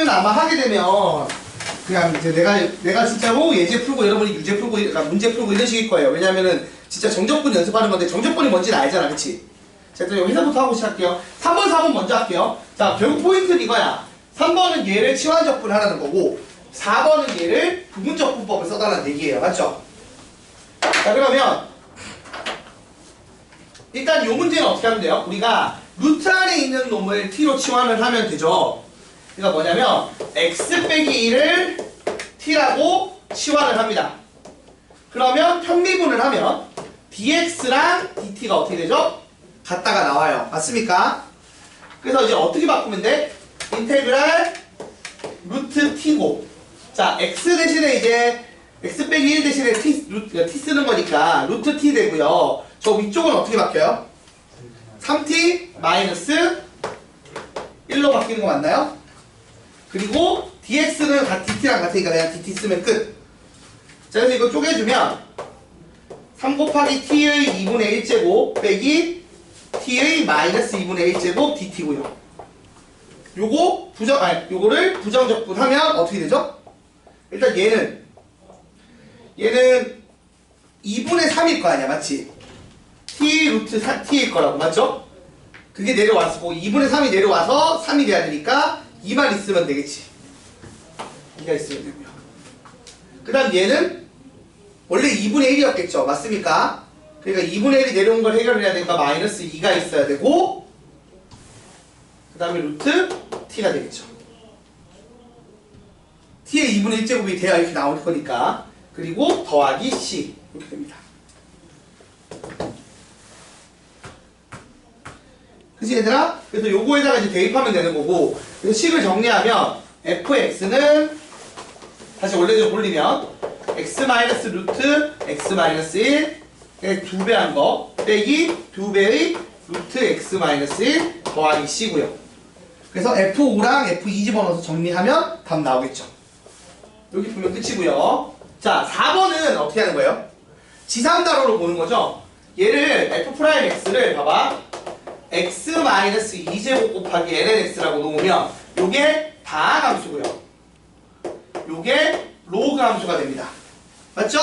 이거는 아마 하게 되면 그냥 이제 내가 내가 진짜로 예제 풀고 여러분이 유제 풀고 그러니까 문제 풀고 이런 식일 거예요. 왜냐면은 진짜 정적분 연습하는 건데 정적분이 뭔지는 알잖아, 그렇지? 자, 일단 회사부터 하고 시작할게요. 3번, 4번 먼저 할게요. 자, 결국 포인트는 이거야. 3번은 얘를 치환적분 하라는 거고 4번은 얘를 부분적분법을 써달라는 얘기예요. 맞죠? 자, 그러면 일단 이 문제는 어떻게 하면 돼요? 우리가 루트 안에 있는 놈을 t로 치환을 하면 되죠. 그러니까 뭐냐면 x 빼기 1을 t라고 치환을 합니다. 그러면 편미분을 하면 dx랑 dt가 어떻게 되죠? 같다가 나와요. 맞습니까? 그래서 이제 어떻게 바꾸면 돼? 인테그랄 루트 t고 자 x 대신에 이제 x 빼기 1 대신에 t, 루트, t 쓰는 거니까 루트 t 되고요. 저 위쪽은 어떻게 바뀌어요? 3t 마이너스 1로 바뀌는 거 맞나요? 그리고 dx는 다 dt랑 같으니까 그냥 dt 쓰면 끝. 자, 그래서 이거 쪼개주면 3 곱하기 t의 2분의 1제곱 빼기 t의 마이너스 2분의 1제곱 dt고요. 요거 부정 아니 요거를 부정적분하면 어떻게 되죠? 일단 얘는 얘는 2분의 3일 거 아니야, 맞지? t 루트 4, t일 거라고 맞죠? 그게 내려왔고 2분의 3이 내려와서 3이 돼야 되니까 2만 있으면 되겠지. 2가 있으면 되고요. 그 다음 얘는 원래 2분의 1이었겠죠. 맞습니까? 그러니까 2분의 1이 내려온 걸 해결을 해야 되니까 마이너스 2가 있어야 되고 그 다음에 루트 t가 되겠죠. t의 2분의 1제곱이 돼야 이렇게 나올 거니까 그리고 더하기 c 이렇게 됩니다. 그치 얘들아? 그래서 요거에다가 이제 대입하면 되는 거고 그래서 식을 정리하면 fx는 다시 원래대로 돌리면 x 마이너스 루트 x 마이너스 1 2배 한 거 빼기 2배의 루트 x 마이너스 1 더하기 c고요. 그래서 f5랑 f2 집어넣어서 정리하면 답 나오겠죠. 여기 보면 끝이고요. 자 4번은 어떻게 하는 거예요? 지상가로로 보는 거죠? 얘를 f'x를 봐봐 x 마이너스 2제곱 곱하기 lnx라고 놓으면 요게 다 함수고요. 요게 로그 함수가 됩니다. 맞죠?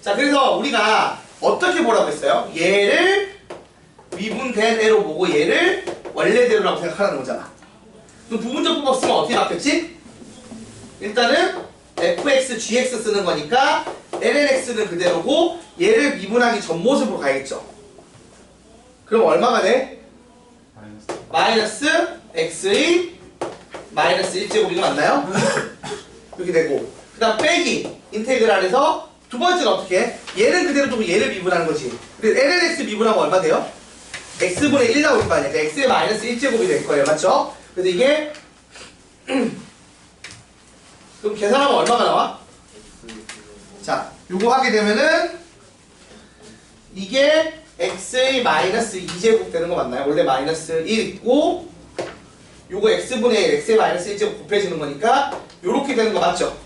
자 그래서 우리가 어떻게 보라고 했어요? 얘를 미분된 애로 보고 얘를 원래대로라고 생각하라는 거잖아. 그럼 부분적분법 쓰면 어떻게 바뀌었지? 일단은 fx, gx 쓰는 거니까 lnx는 그대로고 얘를 미분하기 전 모습으로 가야겠죠. 그럼 얼마가 돼? 마이너스 x의 마이너스 1제곱 이거 맞나요? 이렇게 되고 그 다음 빼기 인테그랄에서 두 번째는 어떻게 해? 얘는 그대로 두고 얘를 미분하는 거지 근데 lnx 미분하면 얼마 돼요? x분의 1 나올 거 아니야 그러니까 x의 마이너스 1제곱이 될 거예요 맞죠? 그래서 이게 그럼 계산하면 얼마가 나와? 자 요거 하게 되면은 이게 x의 마이너스 2제곱 되는 거 맞나요? 원래 마이너스 1 있고 요거 x분의 1, x의 마이너스 1제곱 곱해지는 거니까 요렇게 되는 거 맞죠?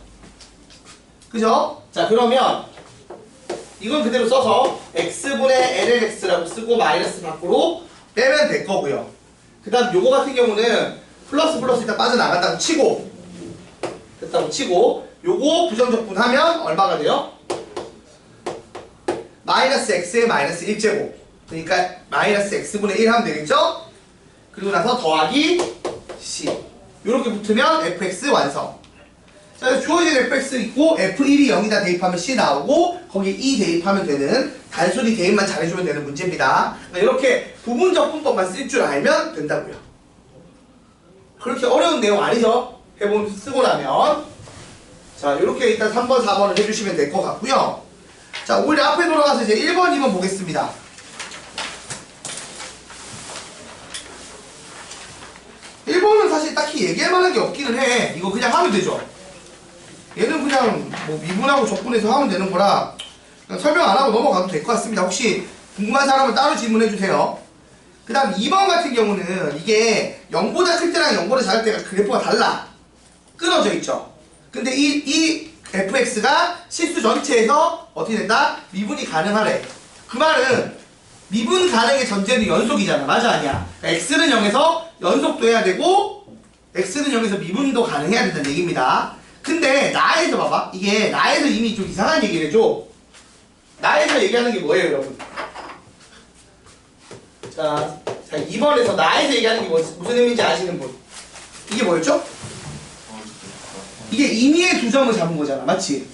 그죠? 자 그러면 이건 그대로 써서 x분의 lnx라고 쓰고 마이너스 밖으로 빼면 될 거고요 그 다음 요거 같은 경우는 플러스 플러스 일단 빠져나간다고 치고 됐다고 치고 요거 부정적분하면 얼마가 돼요? 마이너스 x의 마이너스 1제곱. 그러니까 마이너스 x분의 1 하면 되겠죠? 그리고 나서 더하기 c. 이렇게 붙으면 fx 완성. 자 주어진 fx 있고 f1이 0이다 대입하면 c 나오고 거기에 2 대입하면 되는 단순히 대입만 잘해주면 되는 문제입니다. 그러니까 이렇게 부분적 분법만 쓸 줄 알면 된다고요. 그렇게 어려운 내용 아니죠? 해본 쓰고 나면. 자 이렇게 일단 3번 4번을 해주시면 될 것 같고요 자, 오히려 앞에 돌아가서 이제 1번, 2번 보겠습니다. 1번은 사실 딱히 얘기할 만한 게 없기는 해. 이거 그냥 하면 되죠. 얘는 그냥 뭐 미분하고 적분해서 하면 되는 거라 설명 안 하고 넘어가도 될 것 같습니다. 혹시 궁금한 사람은 따로 질문해 주세요. 그 다음 2번 같은 경우는 이게 0보다 클 때랑 0보다 작을 때가 그래프가 달라. 끊어져 있죠. 근데 이, 이 fx가 실수 전체에서 어떻게 된다? 미분이 가능하래. 그 말은 미분 가능의 전제는 연속이잖아. 맞아 아니야? 그러니까 x는 0에서 연속도 해야 되고 x는 여기서 미분도 가능해야 된다는 얘기입니다. 근데 나에서 봐봐. 이게 나에서 이미 좀 이상한 얘기를 해줘. 나에서 얘기하는 게 뭐예요, 여러분? 자, 자 2번에서 나에서 얘기하는 게 뭐- 무슨 의미인지 아시는 분? 이게 뭐였죠? 이게 임의의 두 점을 잡은 거잖아, 맞지?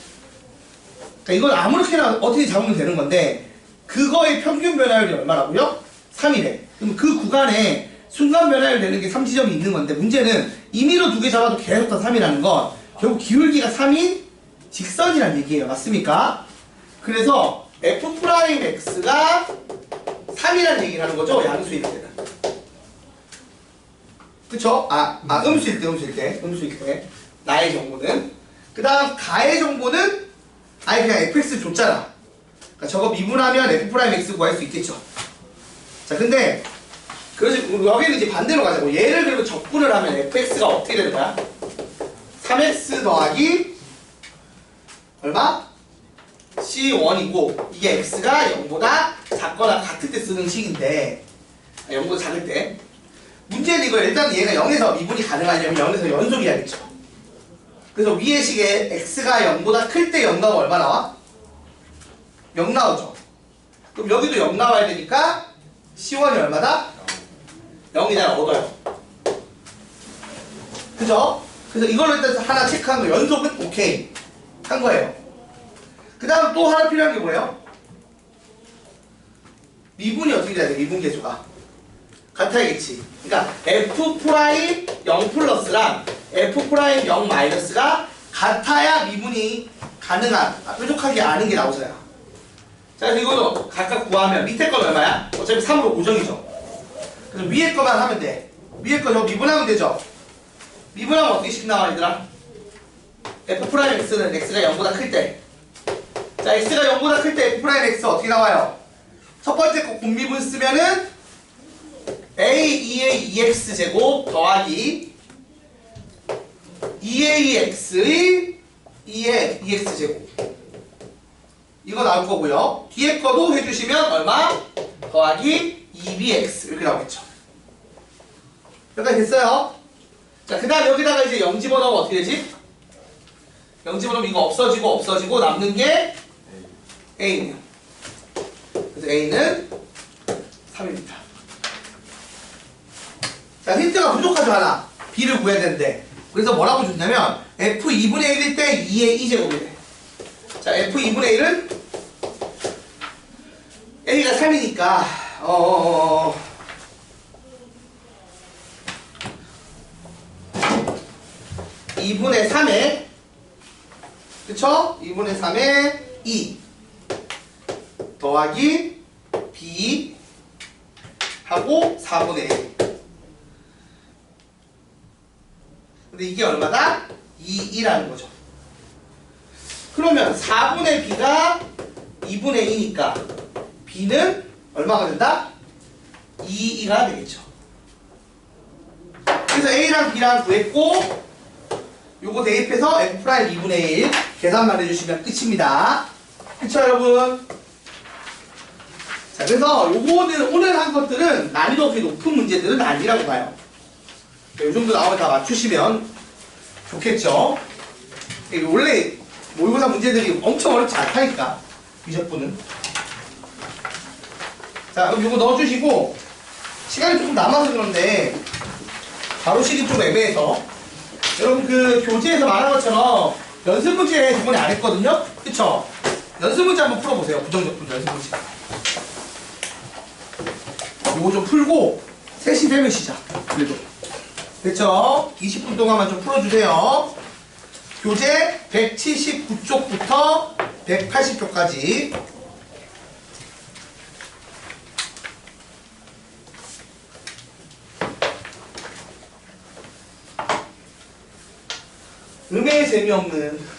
그러니까 이걸 아무렇게나 어떻게 잡으면 되는 건데 그거의 평균 변화율이 얼마라고요? 3이래. 그럼 그 구간에 순간 변화율 되는 게 3지점이 있는 건데 문제는 임의로 두 개 잡아도 계속 다 3이라는 건 결국 기울기가 3인 직선이란 얘기예요. 맞습니까? 그래서 f'x가 3이라는 얘기를 하는 거죠. 양수일 때는. 그쵸? 아, 아 음수일 때, 음수일 때, 음수일 때. 나의 정보는. 그 다음 가의 정보는 아예 그냥 fx 줬잖아. 그러니까 저거 미분하면 f'x 구할 수 있겠죠. 자, 근데 그래서 여기는 이제 반대로 가자고. 얘를 그리고 적분을 하면 fx가 어떻게 되는 거야? 3x 더하기 얼마? c1이고 이게 x가 0보다 작거나 같을 때 쓰는 식인데 아, 0보다 작을 때 문제는 이거 일단 얘가 0에서 미분이 가능하려면 0에서 연속이야겠죠. 그래서 위의 식에 x가 0보다 클 때 0 나오면 얼마 나와? 0 나오죠. 그럼 여기도 0 나와야 되니까 C1이 얼마다? 0이다 얻어요. 그죠? 그래서 이걸로 일단 하나 체크한 거 연속은 오케이 한 거예요. 그 다음 또 하나 필요한 게 뭐예요? 미분이 어떻게 돼야 돼? 미분 계수가 같아야겠지. 그러니까 f 프라임 0 플러스랑 f 프라임 0 마이너스가 같아야 미분이 가능한 아, 뾰족하게 아는 게 나오잖아요. 자, 이거도 각각 구하면 밑에 건 얼마야? 어차피 3으로 고정이죠. 그래서 위에 거만 하면 돼. 위에 거 저거 미분하면 되죠. 미분하면 어떻게 식 나와 얘들아? f 프라임 x는 x가 0보다 클 때. 자, x가 0보다 클 때 f 프라임 x 어떻게 나와요? 첫 번째 거 곱미분 쓰면은 a 2의 2x 제곱 더하기 2a x의 2의 2x 제곱 이거 나올 거고요. 뒤에 거도 해주시면 얼마? 더하기 2bx 이렇게 나오겠죠. 여기까지 됐어요. 자, 그 다음 여기다가 이제 0 집어넣으면 어떻게 되지? 0 집어넣으면 이거 없어지고 없어지고 남는 게 a네요. 그래서 a는 3입니다. 자, 힌트가 부족하죠, 하나. b를 구해야 되는데. 그래서 뭐라고 줬냐면 f 2분의 1일 때 2의 2제곱이 돼. 자, f 2분의 1은 a가 3이니까 어, 어, 어. 이분의 3에 그쵸? 2분의 3에 2 더하기 b 하고 4분의 1 근데 이게 얼마다? 2, 2라는 거죠 그러면 4분의 b가 2분의 2니까 b는 얼마가 된다? 2, 2가 되겠죠 그래서 a랑 b랑 구했고 요거 대입해서 f 프라임 2분의 1 계산만 해주시면 끝입니다. 그쵸 여러분? 자 그래서 요거는 오늘 한 것들은 난이도 높은 문제들은 아니라고 봐요. 요 정도 나오면 다 맞추시면 좋겠죠? 원래 모의고사 문제들이 엄청 어렵지 않다니까 미적분은. 자 그럼 요거 넣어주시고 시간이 조금 남아서 그런데 바로 시기 좀 애매해서 여러분 그 교재에서 말한 것처럼 연습 문제 저번에 안 했거든요? 그쵸? 연습 문제 한번 풀어보세요. 부정적분 연습 문제. 요거 좀 풀고 3시 되면 시작. 그래도. 됐죠? 20분 동안만 좀 풀어주세요. 교재 179쪽부터 180쪽까지 음에 재미없는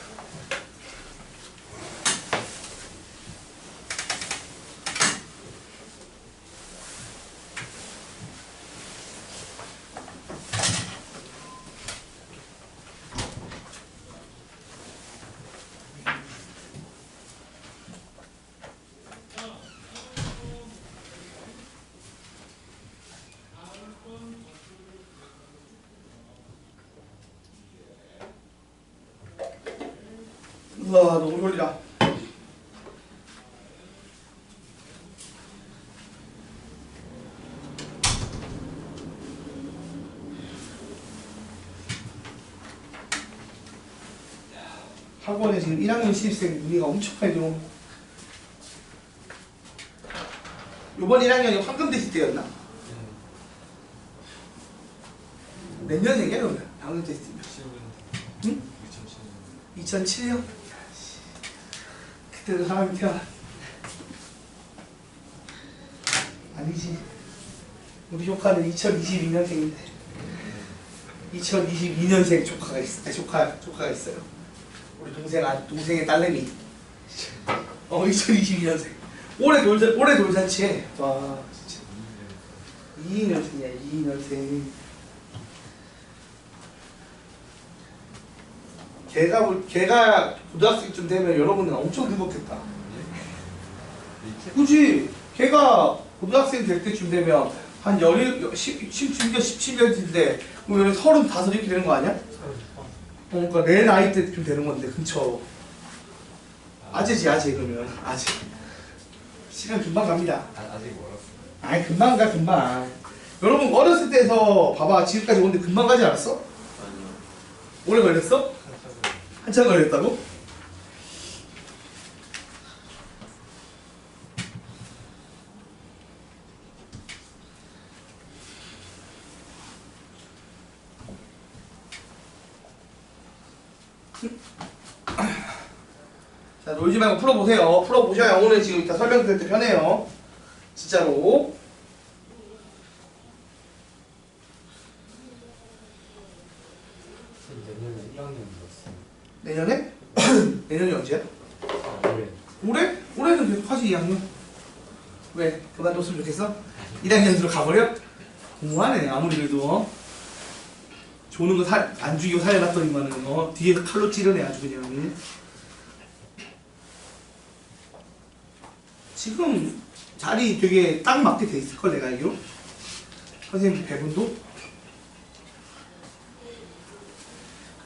와 너무 졸리다 학원에 지금 1학년 신입생 문의가 엄청 많이 들어옵니다 요번 1학년이 황금 대시 때였나? 몇 년생이야 그러면? 황금 테스트면 응? 2007년? 그때 태어나 아니지. 우리 조카는 2022년생인데. 2022년생 조카가 있어 아니, 조카, 조카가 있어요. 우리 동생 아, 동생의 딸내미. 어 2022년생. 올해 돌잔 올해 돌잔치에 와 진짜. 22년생이야 22년생 걔가 볼- 걔가 고등학생쯤 되면 여러분은 엄청 행복했다. 그지? 걔가 고등학생 될 때쯤 되면 한 열일, 10, 17년, 17년 인데 그러면 서른다섯 이렇게 되는 거 아니야? 어, 그러니까 내 나이 때쯤 되는 건데 근처. 아재지 아재 그러면 아재. 시간 금방 갑니다. 아직 멀었어. 아이 금방 가 금방. 여러분 어렸을 때서 봐봐 지금까지 오는데 금방 가지 않았어? 아니요. 오래 걸렸어? 한참 걸렸다고? 자 놀지 말고 풀어보세요. 풀어보셔야 오늘 지금 이따 설명 들을 때 편해요. 진짜로. 내년에 1학년 들었어. 내년에? 내년이 언제야? 올해. 올해? 올해는 계속 하지 2학년 왜? 그만뒀으면 좋겠어? 1학년으로 가버려? 공부하네 아무리 그래도 어? 조는 거안 죽이고 살려놨더니만은 어? 뒤에서 칼로 찌르네 아주 그냥 응? 지금 자리 되게 딱 맞게 돼 있을걸 내가 알기로 선생님 배분도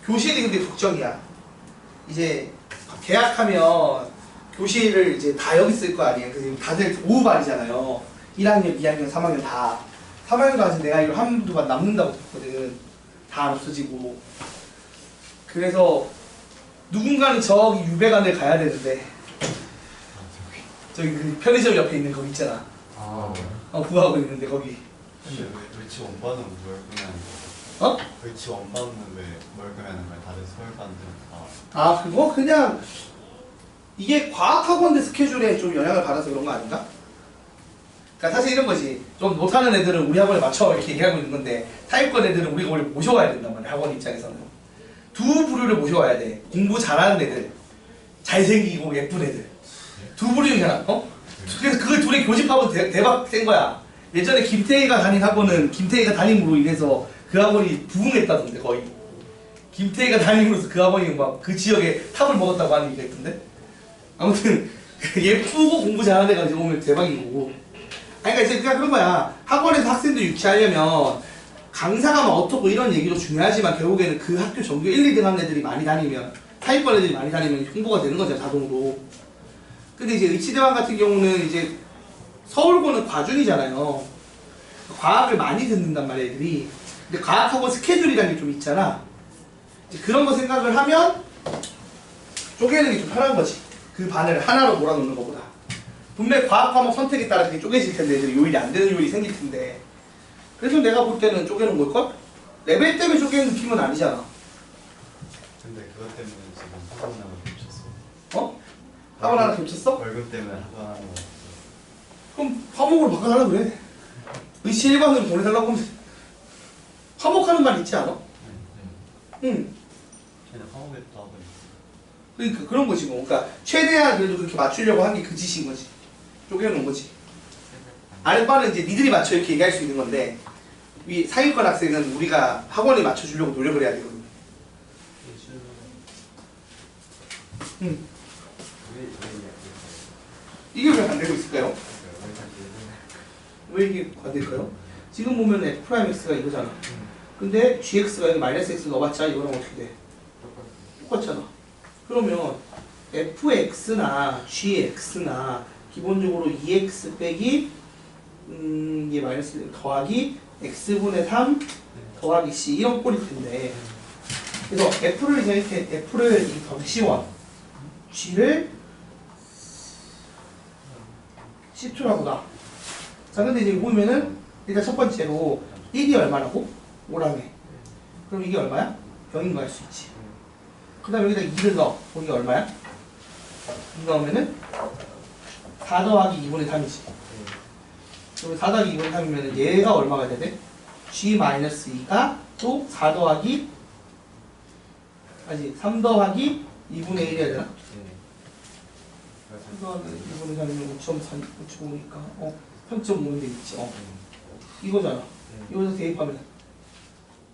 교실이 근데 걱정이야 이제 계약하면 교실을 이제 다 여기 쓸 거 아니에요. 그래서 다들 오후반이잖아요. 1학년, 2학년, 3학년 다. 3학년까지 내가 이거 한두 반 남는다고 들었거든. 다 없어지고. 그래서 누군가는 저기 유배관을 가야 되는데 저기 그 편의점 옆에 있는 거기 있잖아. 아. 어, 구하고 있는데 거기. 외치 원반은 뭘 끄냐는 어? 거 외치 원반은 왜뭘 끄냐는 거야. 다들 서울반들 다아 그거 그냥 이게 과학학원들 스케줄에 좀 영향을 받아서 그런 거 아닌가? 그러니까 사실 이런 거지. 좀 못하는 애들은 우리 학원에 맞춰 이렇게 얘기하고 있는 건데 타입권 애들은 우리가 원래 모셔와야 된단 말이야 학원 입장에서는. 두 부류를 모셔와야 돼. 공부 잘하는 애들 잘생기고 예쁜 애들. 두 부류 중에 하나 어? 그래서 그걸 둘이 교집합은 대, 대박 센 거야. 예전에 김태희가 다닌 학원은 김태희가 다님으로 인해서 그 학원이 부흥했다던데 거의. 김태희가 다님으로써 그 학원이 막 그 지역에 탑을 먹었다고 하는 얘기가 있던데? 아무튼 예쁘고 공부 잘하는 애가 이제 오면 대박인 거고. 아니 그러니까 이제 그냥 그런 거야. 학원에서 학생들 유치하려면 강사가 막 어떻고 이런 얘기도 중요하지만 결국에는 그 학교 전교 1, 2등 하는 애들이 많이 다니면 타입권 애들이 많이 다니면 홍보가 되는 거죠 자동으로. 근데 이제 의치대왕 같은 경우는 이제 서울고는 과중이잖아요. 과학을 많이 듣는단 말이야 애들이 근데 과학학원 스케줄이라는 게 좀 있잖아 그런 거 생각을 하면 쪼개는 게 좀 편한 거지. 그 반을 하나로 몰아놓는 것보다. 분명히 과학 과목 선택에 따라 되게 쪼개질 텐데 애들이 요일이 안 되는 요일이 생길 텐데. 그래서 내가 볼 때는 쪼개는 걸걸? 레벨 때문에 쪼개는 느낌은 아니잖아. 근데 그것 때문에 지금 학원 하나 겹쳤어 어? 학원 하나 겹쳤어? 월급 때문에 학원 하나 그럼 화목으로 바꿔달라 그래. 의시 일반으로 보내달라고 하면 돼. 화목하는 말 있지 않아? 응. 그냥 학원에도 하고 그러니까 그런 거지 뭐. 그러니까 최대한 그래도 그렇게 맞추려고 한 게 그 짓인 거지. 쪼개놓은 거지. 아랫바는 이제 니들이 맞춰 이렇게 얘기할 수 있는 건데 위 상위권 학생은 우리가 학원에 맞춰주려고 노력을 해야 되거든. 응. 이게 왜 안 되고 있을까요? 왜, 왜, 왜 이게 안 될까요? 지금 보면 f 프라임 x가 이거잖아. 근데 gx가 여기 마이너스 x 넣어봤자 이거랑 어떻게 돼? 똑같잖아. 그러면 fx나 gx나 기본적으로 2x 빼기 음, 이게 마이너스 1 더하기 x분의 3 더하기 c 이런 꼴일 텐데 그래서 f를 이제 이렇게 f를 이 덩시원 g를 C2라고 나. 자 근데 이제 보면은 일단 첫 번째로 1이 얼마라고? 5라며. 그럼 이게 얼마야? 0인 거 알 수 있지. 그 다음에 여기다 2를 넣어. 그럼 이게 얼마야? 2 넣으면은 4 더하기 2분의 3이지. 그럼 4 더하기 2분의 3이면은 얘가 얼마가 돼야 돼? G-2가 또 4 더하기 아니 3 더하기 2분의 1이 해야 되나? 네. 3 더하기 2분의 3이면 5.4, 5.5니까 어 3.5는 돼 있지. 어 이거잖아. 이거에서 대입하면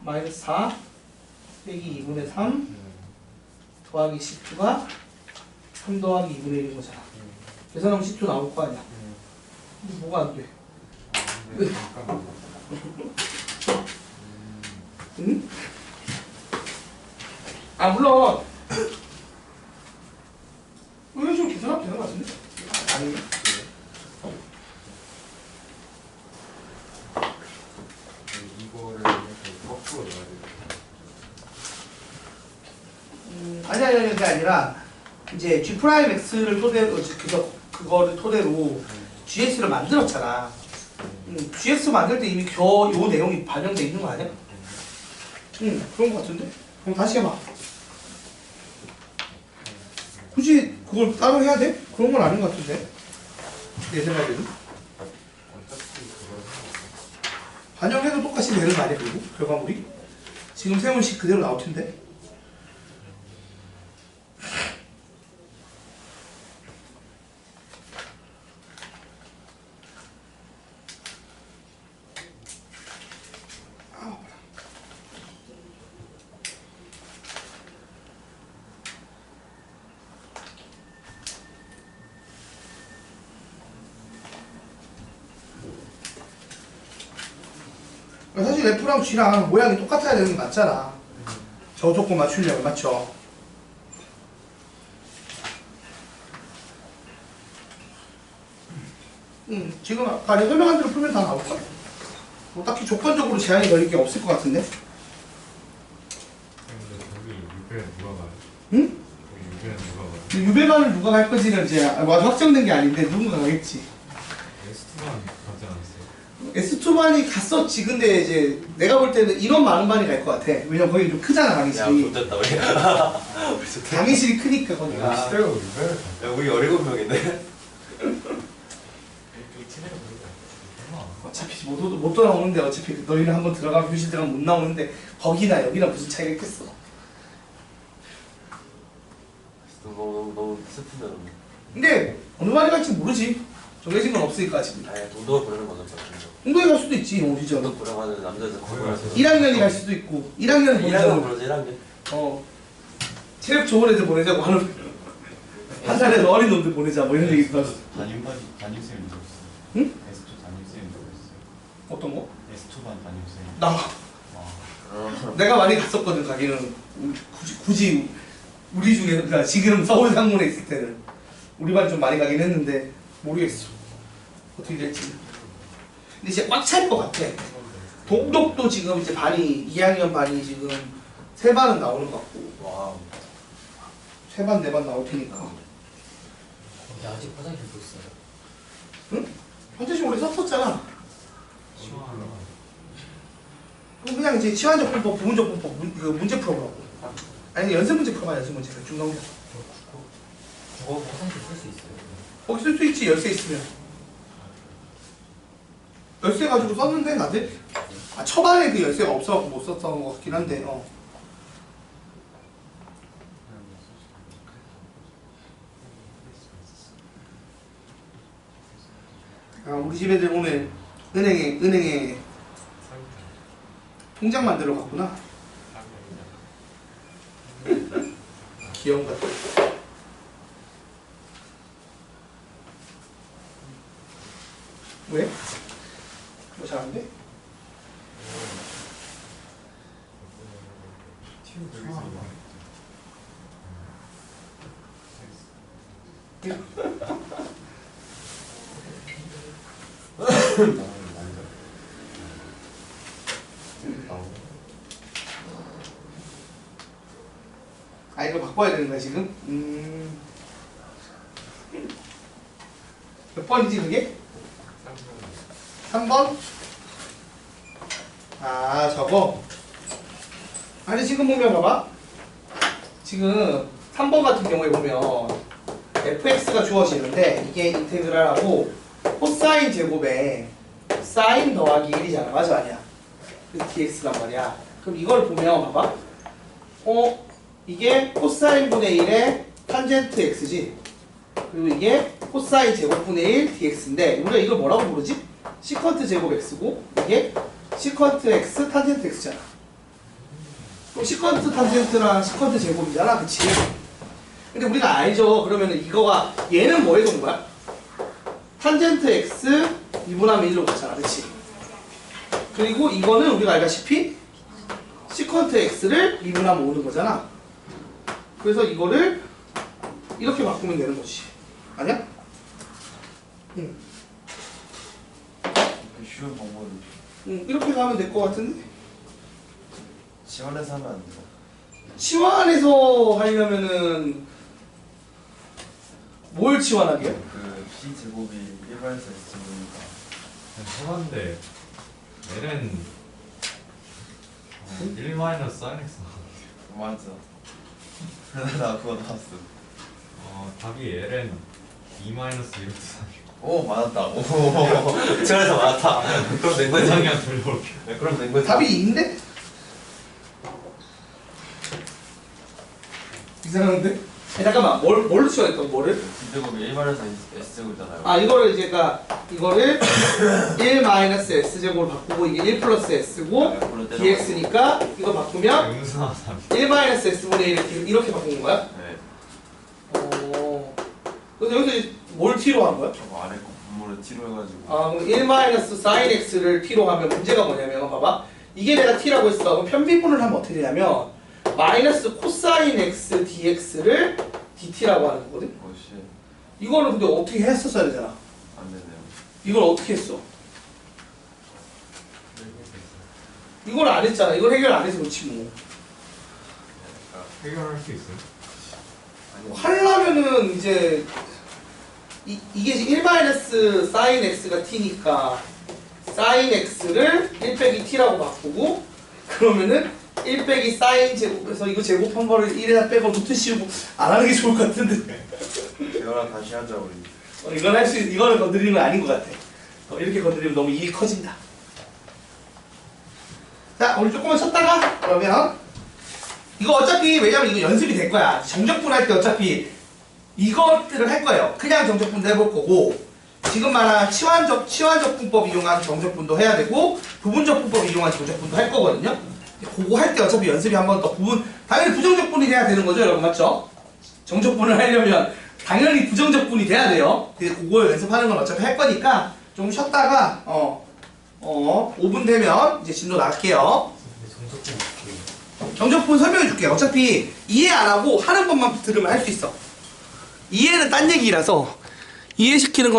마이너스 4 빼기 2분의 3 더하기 10가 3 더하기 2분의 1인 거잖아. 계산하면 10도 나올 거 아니야. 근데 뭐가 안 돼? 네, 잠깐만. 응? 아 물론 이런 식으로 계산하면 되는 거 같은데? 아닌가? 이거를 이렇게 거꾸로 넣어야 돼요. 음, 아니 아니 그게 아니라 이제 G 프라임 X를 토대로 그래서 그거를 토대로 GS를 만들었잖아. 음, GS 만들 때 이미 겨, 요 내용이 반영돼 있는 거 아니야? 응, 그런 거 같은데? 그럼 다시 해봐. 굳이 그걸 따로 해야 돼? 그런 건 아닌 것 같은데? 내 생각에는. 반영해도 똑같이 되는 거 아니야, 그리고? 결과물이? 지금 세운 식 그대로 나올 텐데? 사실 F랑 G랑 모양이 똑같아야 되는 게 맞잖아. 저 조건 맞추려면 맞죠? 음, 지금 아까 설명한 대로 풀면 다 나올 거야. 뭐 딱히 조건적으로 제한이 걸릴 게 없을 것 같은데? 응? 저기 유배는 누가 갈 건지는 이제 아직 확정된 게 아닌데 누군가 가겠지. S2만 가지 않았어요? S2반이 갔었지. 근데 이제 내가 볼 때는 인원 많은 반이 갈 것 같아. 왜냐면 거기 좀 크잖아, 야, 강의실이. 좋됐다 우리. 우리 좋다. 강의실이 크니까 거기가. 시대로 유배를 가. 야, 우리 17명인데. 어차피 못, 못 돌아오는데 어차피 너희는 한번 들어가면 교실 들어가면 못 나오는데 거기나 여기나 무슨 차이가 있겠어 너무 너무 너무 슬픈데 너무. 근데 어느 반에 갈지 모르지 정해진 건 없으니까 지금 아예 동도가 부르는 거죠, 진짜. 운동에 갈 수도 있지 어 진짜 동도 부르면 남자들 거기 가서 1학년이 갈 수도 있고 1학년 1학년 보내자고 부르지 1학년. 어 체력 좋은 애들 보내자고 하는 한 살에 어린 놈들 보내자 뭐 이런 얘기 들었어 담임반 담임쌤이 누구였어요? 응? S2 담임쌤이 누구였어요? 어떤 거? S2반 담임쌤. 나 와, 내가 많이 갔었거든 가기는 굳이, 굳이 우리 중에 그러니까 지금 서울 상문에 있을 때는 우리 반 좀 많이 가긴 했는데 모르겠어 어떻게 될지 근데 이제 꽉 찰 것 같아 동독도 지금 이제 반이 2학년 반이 지금 세 반은 나오는 것 같고 와. 세 반 네 반 나올 테니까 야, 아직 화장실 못 써요. 응? 현재식 원래 썼었잖아 시원하나? 그럼 그냥 이제 치환적 분법 부분적 분법 문, 그 문제 풀어보라고 아니 연습 문제 풀어봐 연습 문제 쭉 넘겨 국어 화장실 쓸 수 있어요. 거기 쓸 수 있지 열쇠 있으면 열쇠 가지고 썼는데 나들 아 초반에 그 열쇠가 없어갖고 못 썼던 것 같긴 한데 어. 아 우리 집 애들 오늘 은행에 은행에 통장 만들어 갔구나 귀여운 것 같아 왜? 뭐 잘안돼? 튀우 여기서 이거. 아 이거 바꿔야 되는 거야 지금? 음... 몇 번이지 그게? 3번? 아 저거? 아니 지금 보면 봐봐 지금 3번 같은 경우에 보면 fx가 주어지는데 이게 인테그랄하고 코사인 제곱에 사인 더하기 1이잖아. 맞아 아니야? 그래서 dx란 말이야. 그럼 이걸 보면 봐봐. 어 이게 코사인 분의 1의 탄젠트 x지. 그리고 이게 코사인 제곱분의 1 dx인데 우리가 이걸 뭐라고 부르지? 시컨트 제곱 x고 이게 시컨트 x 탄젠트 x잖아. 그럼 시컨트 탄젠트랑 시컨트 제곱이잖아. 그치? 근데 우리가 알죠. 그러면은 이거가 얘는 온 거야? 탄젠트 x 2분하면 1로 갔잖아 그치? 그리고 이거는 우리가 알다시피 시컨트 x를 2분하면 오는 거잖아 그래서 이거를 이렇게 바꾸면 되는 거지 아니야? 응, 그 쉬운 방법은 응 이렇게 가면 될 것 같은데 시원해서 하면 안 돼요. 치환해서 하려면은 뭘 치환하게요? 그 C 제곱이 일반에서 S 제곱이니까 해봤는데 L은 어, 1 마이너스 sin x 맞아. 그래서 나 그거 나왔어. 어 답이 L은 2 마이너스 1 오 맞았다. 오. 그래서 맞다. 그럼 낸 거지. 그냥 돌려볼게요 네, 그럼 낸 거지. 답이 2인데? 이상한데? 아니, 잠깐만 뭘, 뭘로 치환했던 뭐를? 제곱이 일반에서 S 제곱이잖아요. 아 이거를 이제 가 이거를 1 마이너스 s 제곱을 바꾸고 이게 1 플러스 s고 네, dx니까 이거 바꾸면 음수나 3 1 마이너스 s분의 1 이렇게 바꾼 거야? 네. 어. 그래서 여기서 뭘 t로 한 거야? 저거 아래 T로 해가지고. 아 그럼 1 마이너스 sin x를 t로 하면 문제가 뭐냐면 봐봐 이게 내가 t라고 했어 그럼 편비분을 하면 어떻게 되냐면 마이너스 코사인 x dx를 dt라고 하는 거거든? 오씨. 이거를 근데 어떻게 했었어야 되잖아. 안 되네요. 이걸 어떻게 했어? 이걸 안 했잖아. 이걸 해결 안 해서 그렇지 뭐. 해결할 수 있어요? 하려면은 이제 이, 이게 1 마이너스 sin x가 t니까 sin x를 1 빼기 t라고 바꾸고 그러면은 1 빼기 sin 제곱해서 이거 제곱한 거를 1에다 빼고 루트 씌우고 안 하는 게 좋을 것 같은데. 이거랑 다시 하자 우리. 어, 이건 할 수 이거는 건드리는 건 아닌 것 같아. 어, 이렇게 건드리면 너무 일이 커진다. 자 우리 조금만 쉬었다가 그러면 이거 어차피 왜냐면 이거 연습이 될 거야. 정적분 할 때 어차피 이것들을 할 거예요. 그냥 정적분도 해볼 거고 지금 말한 치환적 치환적분법 이용한 정적분도 해야 되고 부분적분법 이용한 정적분도 할 거거든요 그거 할 때 어차피 연습이 한 번 더 부분 당연히 부정적분이 돼야 되는 거죠 여러분 맞죠? 정적분을 하려면 당연히 부정적분이 돼야 돼요. 근데 그걸 연습하는 건 어차피 할 거니까 좀 쉬었다가 어, 어 5분 되면 이제 진도 나갈게요. 정적분 설명해 줄게요. 어차피 이해 안 하고 하는 것만 들으면 할 수 있어. 이해는 딴 얘기라서 이해시키는 건